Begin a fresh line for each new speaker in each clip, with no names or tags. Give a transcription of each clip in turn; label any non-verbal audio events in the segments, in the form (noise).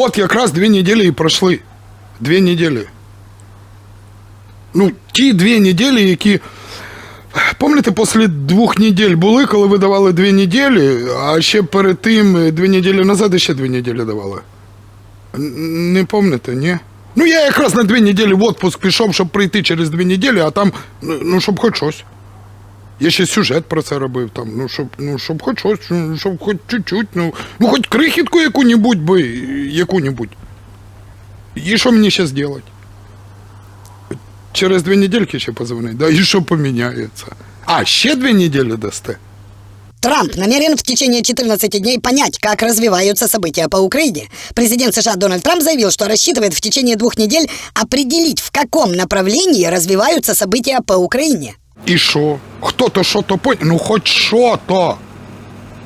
от якраз дві неділі і пройшли. Дві неділі. Ну, ті дві неділі, які. Пам'ятаєте, після двох неділь були, коли ви давали дві неділі, а ще перед тим е, дві неділі назад ще дві неділі давали. Не пам'ятаєте, ні? Ну, я якраз на дві неділі в отпуск пішов, щоб прийти через дві неділі, а там, ну, ну щоб хоч щось. Я ще сюжет про це робив, там, ну, щоб, ну, щоб хоч щось, ну, щоб хоч чуть-чуть, ну, ну хоч крихітку яку-небудь би, яку-небудь. І що мені ще зробити? Через дві недельки ще позвонить, да, і що поміняється? А, ще дві неділі дасте?
Трамп намерен в течение 14 дней понять, как развиваются события по Украине. Президент США Дональд Трамп заявил, что рассчитывает в течение двух недель определить, в каком направлении развиваются события по Украине.
І що? Хто то що то поняв? Ну хоч що то.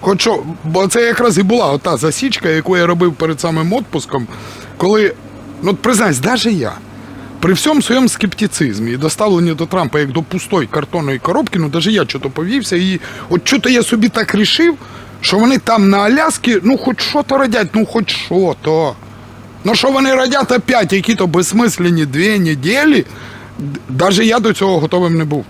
Хоч що, бо це якраз і була ота засічка, яку я робив перед самим отпуском, коли, ну признайся, навіть я, при всьому своєму скептицизмі і доставленні до Трампа як до пустої картонної коробки, ну навіть я чого повівся, і от чого я собі так рішив, що вони там на Аляскі, ну хоч що то радять, ну хоч що то. Ну що вони радять опять, які то безсмислені дві неділі, навіть я до цього готовим не був.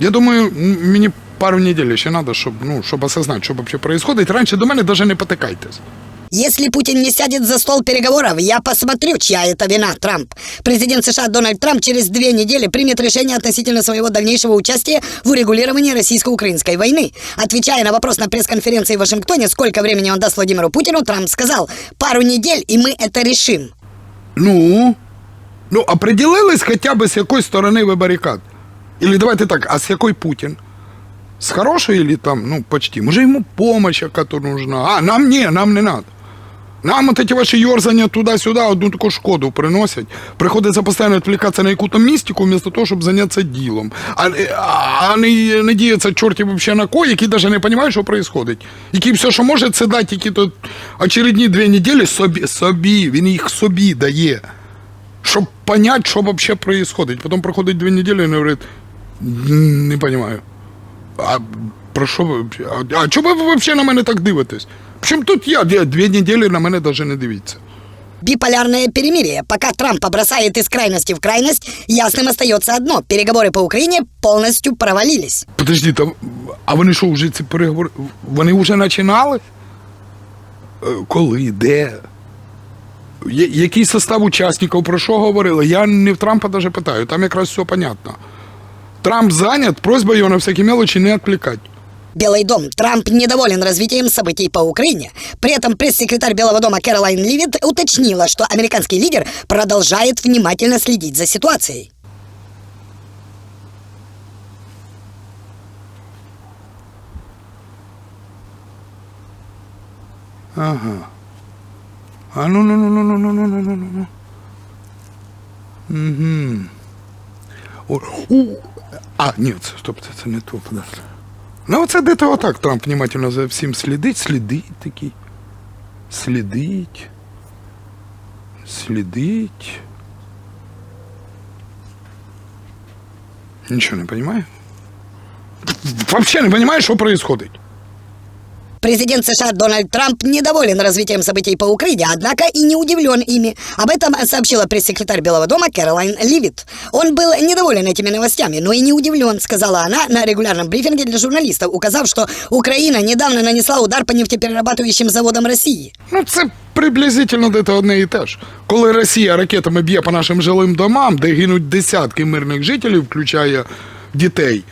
Я думаю, м- мені пару недель ще треба, щоб, ну, щоб осознати, що взагалі происходит. Раніше до мене навіть не потикайтесь.
Если Путин не сядет за стол переговоров, я посмотрю, чья это вина, Трамп. Президент США Дональд Трамп через две недели примет решение относительно своего дальнейшего участия в урегулировании российско-украинской войны. Отвечая на вопрос на пресс-конференции в Вашингтоне, сколько времени он даст Владимиру Путину, Трамп сказал, пару недель, и мы это решим.
Ну, ну, определились хоча б з якої сторони ви барикад. Или давайте так, а з якої Путін? З хорошої или там, ну, почти. Може йому помощь яка-то нужна. А, нам ні, нам не надо. Нам от эти ваші йорзання туди-сюди одну таку шкоду приносять. Приходиться постійно відвлікатися на яку-то містику, вместо того, щоб зайнятися ділом. А, а, не надіятися чорті вообще на кого, які навіть не розуміють, що відбувається. Які все, що може, це дати які-то очередні дві неділі собі, собі, він їх собі дає. Щоб понять, що взагалі відбувається. Потім проходить дві неділі говорить, «М, не розумію. А про що ви? А, а чому ви взагалі на мене так дивитесь? Чим тут я? Дві, дві неділі на мене навіть не дивіться.
Биполярное перемирие. Пока Трамп бросает из крайности в крайность, ясным остается одно. Переговоры по Украине полностью провалились.
Подожди, там, а вони що, вже ці переговори? Вони вже починали? Е, Коли? Де? Я- Який состав учасників, про що говорили? Я не в Трампа навіть питаю, там якраз все понятно. Трамп занят, просьба його на всякі мелочі не відвлекати.
Белый дом. Трамп недоволен развитием событий по Украине. При этом пресс-секретарь Белого дома Кэролайн Ливит уточнила, что американский лидер продолжает внимательно следить за ситуацией.
Ага. А ну ну ну ну ну ну ну ну ну ну. Угу. А, це, стоп, це, це не то, подожди. Ну, оце де то отак Трамп внимательно за всім слідить, слідить такий. Слідить. Слідить. Нічого не розумію. Вообще не розумію, що відбувається.
Президент США Дональд Трамп недоволен развитием событий по Украине, однако и не удивлен ими. Об этом сообщила пресс-секретарь Белого дома Кэролайн Ливит. Он был недоволен этими новостями, но и не удивлен, сказала она на регулярном брифинге для журналистов, указав, что Украина недавно нанесла удар по нефтеперерабатывающим заводам России.
Ну, це приблизительно де одне і те ж. Коли Росія ракетами б'є по нашим жилим домам, де гинуть десятки мирних жителів, включає дітей.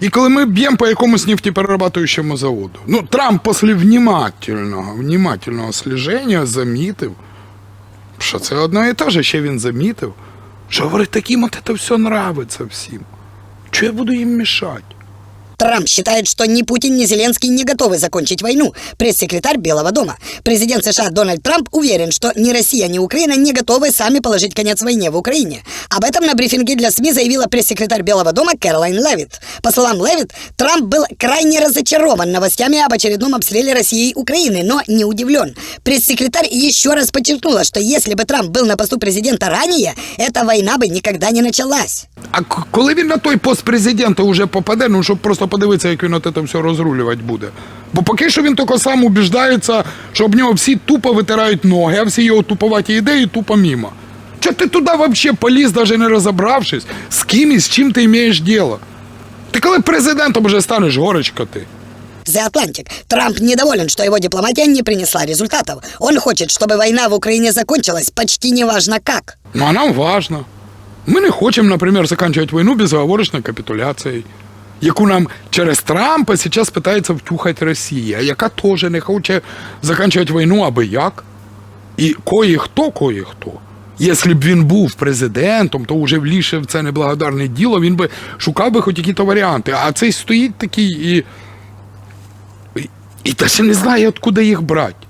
І коли ми б'ємо по якомусь нефтеперерабатуючому заводу. Ну, Трамп після внимательного, внимательного сліження замітив, що це одно і те ж. Ще він замітив, що говорить, таким от це все нравиться всім. Чого я буду їм мішати?
Трамп считает, что ни Путин, ни Зеленский не готовы закончить войну. Пресс-секретарь Белого дома. Президент США Дональд Трамп уверен, что ни Россия, ни Украина не готовы сами положить конец войне в Украине. Об этом на брифинге для СМИ заявила пресс-секретарь Белого дома Кэролайн Левит. По словам Левит, Трамп был крайне разочарован новостями об очередном обстреле России и Украины, но не удивлен. Пресс-секретарь еще раз подчеркнула, что если бы Трамп был на посту президента ранее, эта война бы никогда не началась.
А коли він на той пост президента вже попаде, ну щоб просто подивитися, як він от це все розрулювати буде. Бо поки що він тільки сам убіждається, що об нього всі тупо витирають ноги, а всі його туповаті ідеї тупо мимо. Че ти туди взагалі поліз, навіть не розібравшись, з ким і з чим ти маєш діло? Ти коли президентом вже станеш, горечка ти.
The Atlantic. Трамп недоволен, что его дипломатия не принесла результатов. Он хочет, чтобы война в Украине закончилась почти неважно как.
Ну а нам важно. Ми не хочемо, наприклад, закінчувати війну безоговорочною капітуляцією, яку нам через Трампа зараз питається втюхати Росія, яка теж не хоче закінчувати війну аби як. І кої-хто, кої-хто. Якщо б він був президентом, то вже вліше в це неблагодарне діло, він би шукав би хоч якісь варіанти. А цей стоїть такий. І, і та ще не знає, откуда їх брати.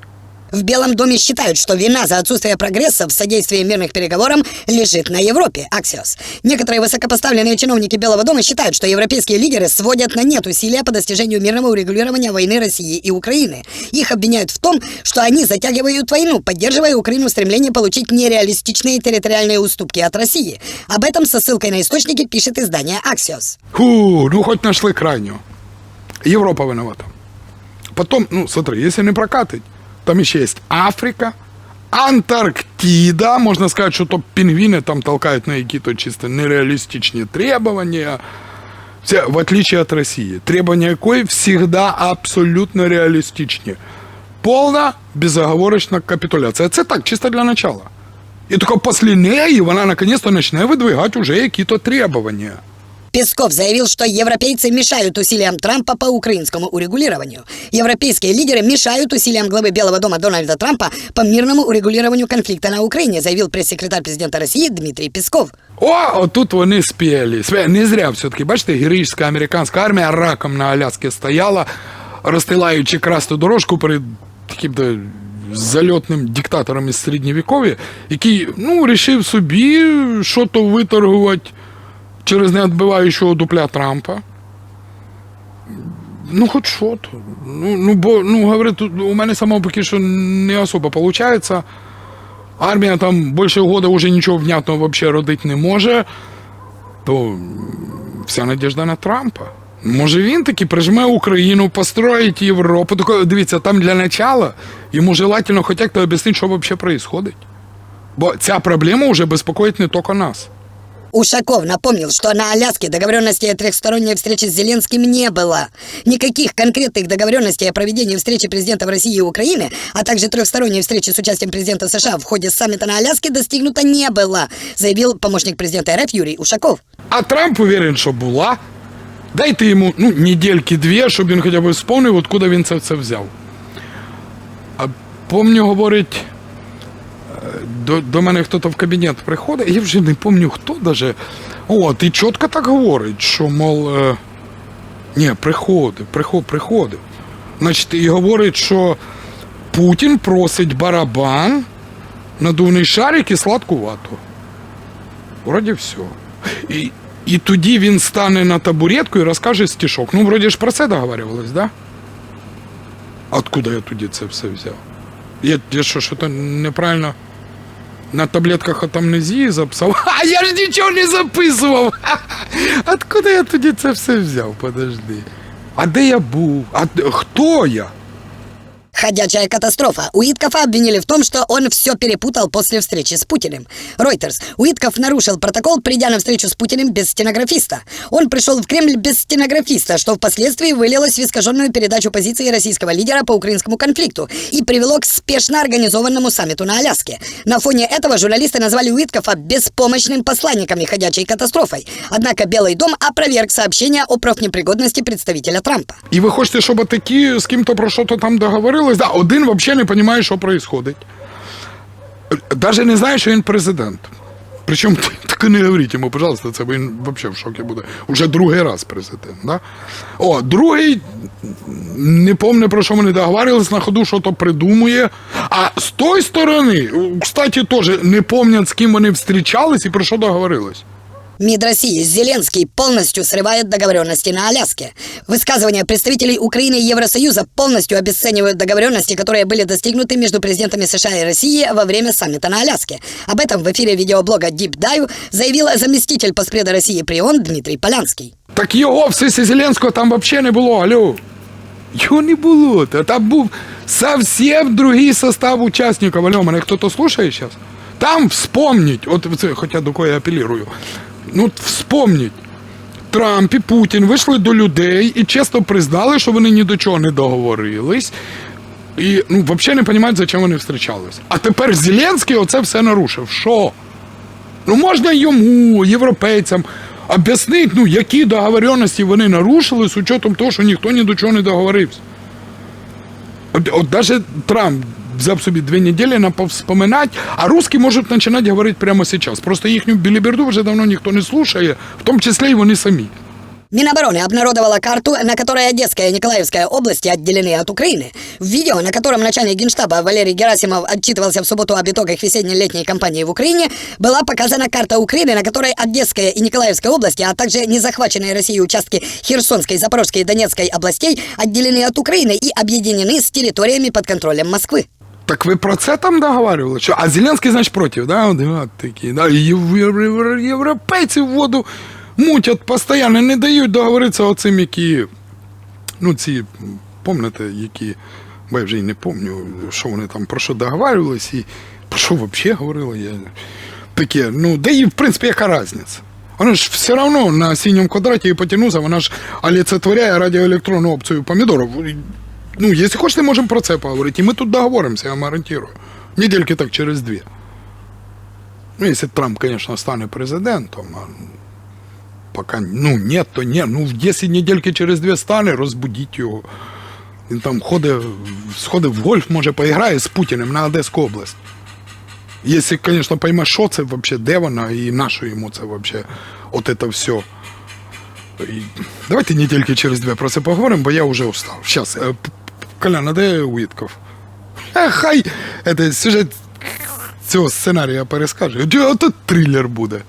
В Белом доме считают, что вина за отсутствие прогресса в содействии мирных переговорам лежит на Европе, Аксиос. Некоторые высокопоставленные чиновники Белого дома считают, что европейские лидеры сводят на нет усилия по достижению мирного урегулирования войны России и Украины. Их обвиняют в том, что они затягивают войну, поддерживая Украину в стремлении получить нереалистичные территориальные уступки от России. Об этом со ссылкой на источники пишет издание Аксиос.
Фу, ну хоть нашли крайнего. Европа виновата. Потом, ну, смотри, если не прокатить, там еще есть Африка, Антарктида. Можно сказать, что то пингвины там толкают на какие-то чисто нереалистичные требования. Все, в отличие от России. Требования какой всегда абсолютно реалистичнее. Повна безоговорочна капітуляція. Це так, чисто для начала. І тільки після неї вона наконец-то почне видвигати уже якісь требования.
Песков заявил, что европейцы мешают усилиям Трампа по украинскому урегулированию. Европейские лидеры мешают усилиям главы Белого дома Дональда Трампа по мирному урегулированию конфликта на Украине, заявил пресс-секретарь президента России Дмитрий Песков.
О, отут вони спіли. Спе- Не зря все-таки, бачите, героїчна американська армія раком на Аляскі стояла, розстилаючи красну дорожку перед таким то зальотним диктатором із середньовіков'я, який ну, рішив собі що то виторгувати через неотбиваючого дупля Трампа. Ну, хоч що то. Ну, ну, бо, ну, говорю, тут у мене самого поки що не особо виходить. Армія там більше года вже нічого внятного вообще родити не може, то вся надіжда на Трампа. Може він таки прижме Україну, построїть Європу. Тако, дивіться, там для начала йому желательно хоч як-то об'яснити, що взагалі відбувається. Бо ця проблема вже безпокоїть не тільки нас.
Ушаков напомнил, что на Аляске договоренности о трехсторонней встрече с Зеленским не было. Никаких конкретных договоренностей о проведении встречи президентов России и Украины, а также трехсторонней встречи с участием президента США в ходе саммита на Аляске достигнуто не было, заявил помощник президента РФ Юрий Ушаков.
А Трамп уверен, що була. Дайте йому ну, недельки дві, щоб він хоча б вспомнив, откуда він це все взяв. А помню, говорить, е, До, до мене хтось в кабінет приходить, я вже не пам'ятаю хто даже. От, і чітко так говорить, що, мов, е, ні, приходив, приход, приходив. Значить, і говорить, що Путін просить барабан, надувний шарик і сладку вату. Вроді все. І, і тоді він стане на табуретку і розкаже стишок. Ну, вроді ж про це договарювались, да? Откуда я тоді це все взяв? Я, я що, що то неправильно на таблетках от амнезії записав? (laughs) А я ж нічого не записував! (laughs) Откуда я тоді це все взяв? Подожди. А де я був? А хто я?
Ходячая катастрофа. Уиткофа обвинили в том, что он все перепутал после встречи с Путиным. Ройтерс. Уитков нарушил протокол, придя на встречу с Путиным без стенографиста. Он пришел в Кремль без стенографиста, что впоследствии вылилось в искаженную передачу позиции российского лидера по украинскому конфликту и привело к спешно организованному саммиту на Аляске. На фоне этого журналисты назвали Уиткофа беспомощным посланником и ходячей катастрофой. Однако Белый дом опроверг сообщение о профнепригодности представителя Трампа.
І ви хочете, щоб такі з ким-то про що-то там договорились? Да, один взагалі не розуміє, що відбувається. Даже не знає, що він президент. Причому (laughs) так не говоріть йому, пожалуйста, це він взагалі в шокі буде. Уже другий раз президент. Да? О, другий не пам'ятаю, про що вони договарювалися, на ходу що то придумує. А з тої сторони, кстати, теж не пам'ятають, з ким вони зустрічались і про що договорились.
МИД России Зеленский полностью срывает договоренности на Аляске. Высказывания представителей Украины и Евросоюза полностью обесценивают договоренности, которые были достигнуты между президентами США и России во время саммита на Аляске. Об этом в эфире видеоблога Deep Dive заявил заместитель поспреда России при ООН Дмитрий Полянский.
Так його в сесі Зеленського там взагалі не було, алло. Його не було. Та Там був совсем другий состав учасників. Алло, мене хто-то слушає зараз? Там вспомніть, от це, хоча до кого я апелірую. Ну, вспомніть. Трамп і Путін вийшли до людей і чесно признали, що вони ні до чого не договорились. І ну, взагалі не розуміють, за чим вони зустрічались. А тепер Зеленський оце все нарушив. Що? Ну можна йому, європейцям, об'яснити, ну, які договоренності вони нарушили з учетом того, що ніхто ні до чого не договорився. От, даже Трамп взяв собі дві неділі на повспоминати, а русські можуть починати говорити прямо зараз. Просто їхню біліберду вже давно ніхто не слушає, в тому числі і вони самі.
Минобороны обнародовала карту, на которой Одесская и Николаевская области отделены от Украины. В видео, на котором начальник генштаба Валерий Герасимов отчитывался в субботу об итогах весенне-летней кампании в Украине, была показана карта Украины, на которой Одесская и Николаевская области, а также незахваченные Россией участки Херсонской, Запорожской и Донецкой областей отделены от Украины и объединены с территориями под контролем Москвы.
Так ви про це там договарювали? Що? А Зеленський, значить, проти, да? От, от такі, да? Єв- єв- воду мутять постійно, не дають договоритися оцим, які, ну, ці, пам'ятаєте, які, бо я вже й не пам'ятаю, що вони там, про що договарювались і про що взагалі говорили. Я... Таке, ну, да і, в принципі, яка різниця? Вона ж все одно на синьому квадраті і гіпотенуза, вона ж олицетворяє радіоелектронну опцію помідорів. Ну, якщо хочете, можемо про це поговорити. І ми тут договоримося, я вам гарантую. Недельки так через дві. Ну, якщо Трамп, звісно, стане президентом, а поки ну, ні, то ні. Ну, в 10 недельки через дві стане, розбудіть його. Він там ходить, сходить в гольф, може, поіграє з Путіним на Одеську область. Якщо, звісно, пойме, що це взагалі, де вона і на йому це взагалі, от це все. Давайте недельки через дві про це поговоримо, бо я вже устав. Зараз, Колян, а де Уітков? Е, хай це сюжет цього сценарія перескаже. Тут трилер буде.